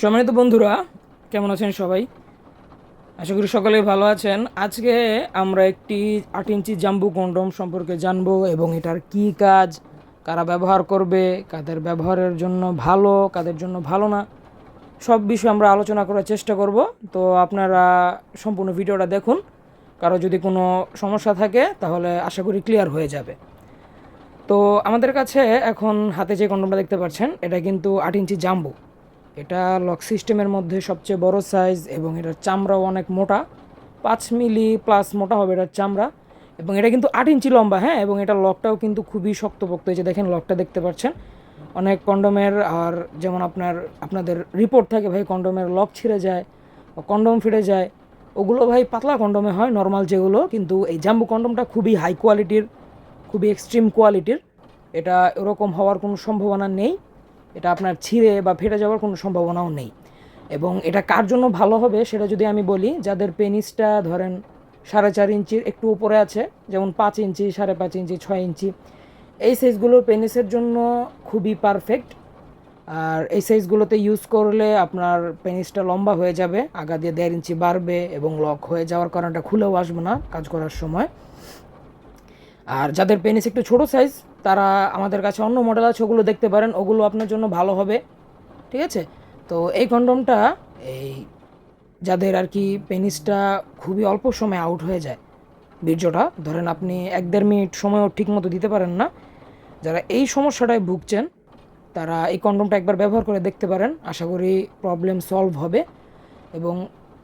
সম্মানিত বন্ধুরা, কেমন আছেন সবাই? আশা করি সকলেই ভালো আছেন। আজকে আমরা একটি আট ইঞ্চি জাম্বু কন্ডম সম্পর্কে জানব এবং এটার কি কাজ, কারা ব্যবহার করবে, কাদের ব্যবহারের জন্য ভালো, কাদের জন্য ভালো না, সব বিষয়ে আমরা আলোচনা করার চেষ্টা করব। তো আপনারা সম্পূর্ণ ভিডিওটা দেখুন। কারও যদি কোনো সমস্যা থাকে, তাহলে আশা করি ক্লিয়ার হয়ে যাবে। তো আমাদের কাছে এখন হাতে যে কন্ডমটা দেখতে পাচ্ছেন, এটা কিন্তু আট ইঞ্চি জাম্বু। এটা লক সিস্টেমের মধ্যে সবচেয়ে বড় সাইজ এবং এটার চামড়াও অনেক মোটা। পাঁচ মিলি প্লাস মোটা হবে এটার চামড়া এবং এটা কিন্তু আট ইঞ্চি লম্বা হ্যাঁ? এবং এটা লকটাও কিন্তু খুবই শক্তপোক্ত। যে দেখেন, লকটা দেখতে পাচ্ছেন। অনেক কন্ডমের আর যেমন আপনার, আপনাদের রিপোর্ট থাকে, ভাই কন্ডমের লক ছিঁড়ে যায় কন্ডম ফিরে যায়। ওগুলো ভাই পাতলা কন্ডমে হয় নর্মাল যেগুলো, কিন্তু এই জাম্বু কন্ডমটা খুবই হাই কোয়ালিটির খুবই এক্সট্রিম কোয়ালিটির এটা এরকম হওয়ার কোনো সম্ভাবনা নেই। এটা আপনার ছিঁড়ে বা ফেটে যাওয়ার কোনো সম্ভাবনাও নেই। এবং এটা কার জন্য ভালো হবে সেটা যদি আমি বলি, যাদের পেনিসটা ধরেন সাড়ে চার ইঞ্চির একটু উপরে আছে, যেমন পাঁচ ইঞ্চি, সাড়ে পাঁচ ইঞ্চি, ছয় ইঞ্চি, এই সাইজগুলোর পেনিসের জন্য খুবই পারফেক্ট আর এই সাইজগুলোতে ইউজ করলে আপনার পেনিসটা লম্বা হয়ে যাবে, আগা দিয়ে দেড় ইঞ্চি বাড়বে এবং লক হয়ে যাওয়ার কারণটা খুলেও আসবে না কাজ করার সময়। আর যাদের পেনিস একটু ছোটো সাইজ তারা আমাদের কাছে অন্য মডেল আছে, ওগুলো দেখতে পারেন, ওগুলো আপনার জন্য ভালো হবে। ঠিক আছে? তো এই কন্ডমটা এই যাদের আর কি পেনিসটা খুবই অল্প সময় আউট হয়ে যায়, বীর্যটা, ধরেন আপনি এক দেড় মিনিট সময়ও ঠিক মতো দিতে পারেন না, যারা এই সমস্যাটায় ভুগছেন, তারা এই কন্ডমটা একবার ব্যবহার করে দেখতে পারেন, আশা করি প্রবলেম সলভ হবে। এবং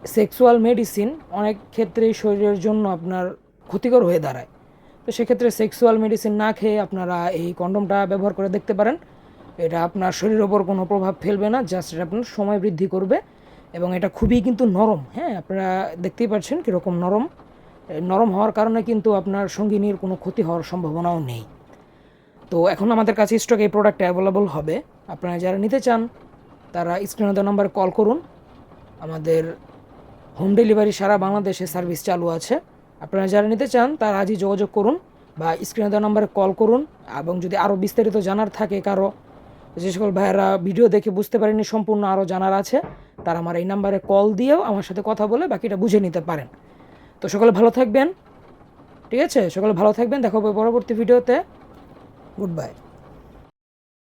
সেক্সুয়াল মেডিসিন অনেক ক্ষেত্রেই শরীরের জন্য আপনার ক্ষতিকর হয়ে দাঁড়ায়। তো সেক্ষেত্রে সেক্সুয়াল মেডিসিন না খেয়ে আপনারা এই কন্ডমটা ব্যবহার করে দেখতে পারেন। এটা আপনার শরীরের ওপর কোনো প্রভাব ফেলবে না জাস্ট এটা আপনার সময় বৃদ্ধি করবে এবং এটা খুবই কিন্তু নরম হ্যাঁ? আপনারা দেখতেই পাচ্ছেন কীরকম নরম। নরম হওয়ার কারণে কিন্তু আপনার সঙ্গিনীর কোনো ক্ষতি হওয়ার সম্ভাবনাও নেই। তো এখন আমাদের কাছে স্টক এই প্রোডাক্ট অ্যাভেলেবল হবে। আপনারা যারা নিতে চান, তারা স্ক্রিনে দেওয়া নাম্বারে কল করুন। আমাদের হোম ডেলিভারি সারা বাংলাদেশে সার্ভিস চালু আছে। আপনারা যারা নিতে চান, তারা আজই যোগাযোগ করুন বা স্ক্রিনে দেওয়া নম্বরে কল করুন এবং যদি আরও বিস্তারিত জানার থাকে কারও, যে সকল ভাইয়েরা ভিডিও দেখে বুঝতে পারেনি সম্পূর্ণ আরও জানার আছে, তারা আমার এই নাম্বারে কল দিয়েও আমার সাথে কথা বলে বাকিটা বুঝে নিতে পারেন। তো সকলে ভালো থাকবেন, ঠিক আছে? সকলে ভালো থাকবেন, দেখা হবে পরবর্তী ভিডিওতে গুড বাই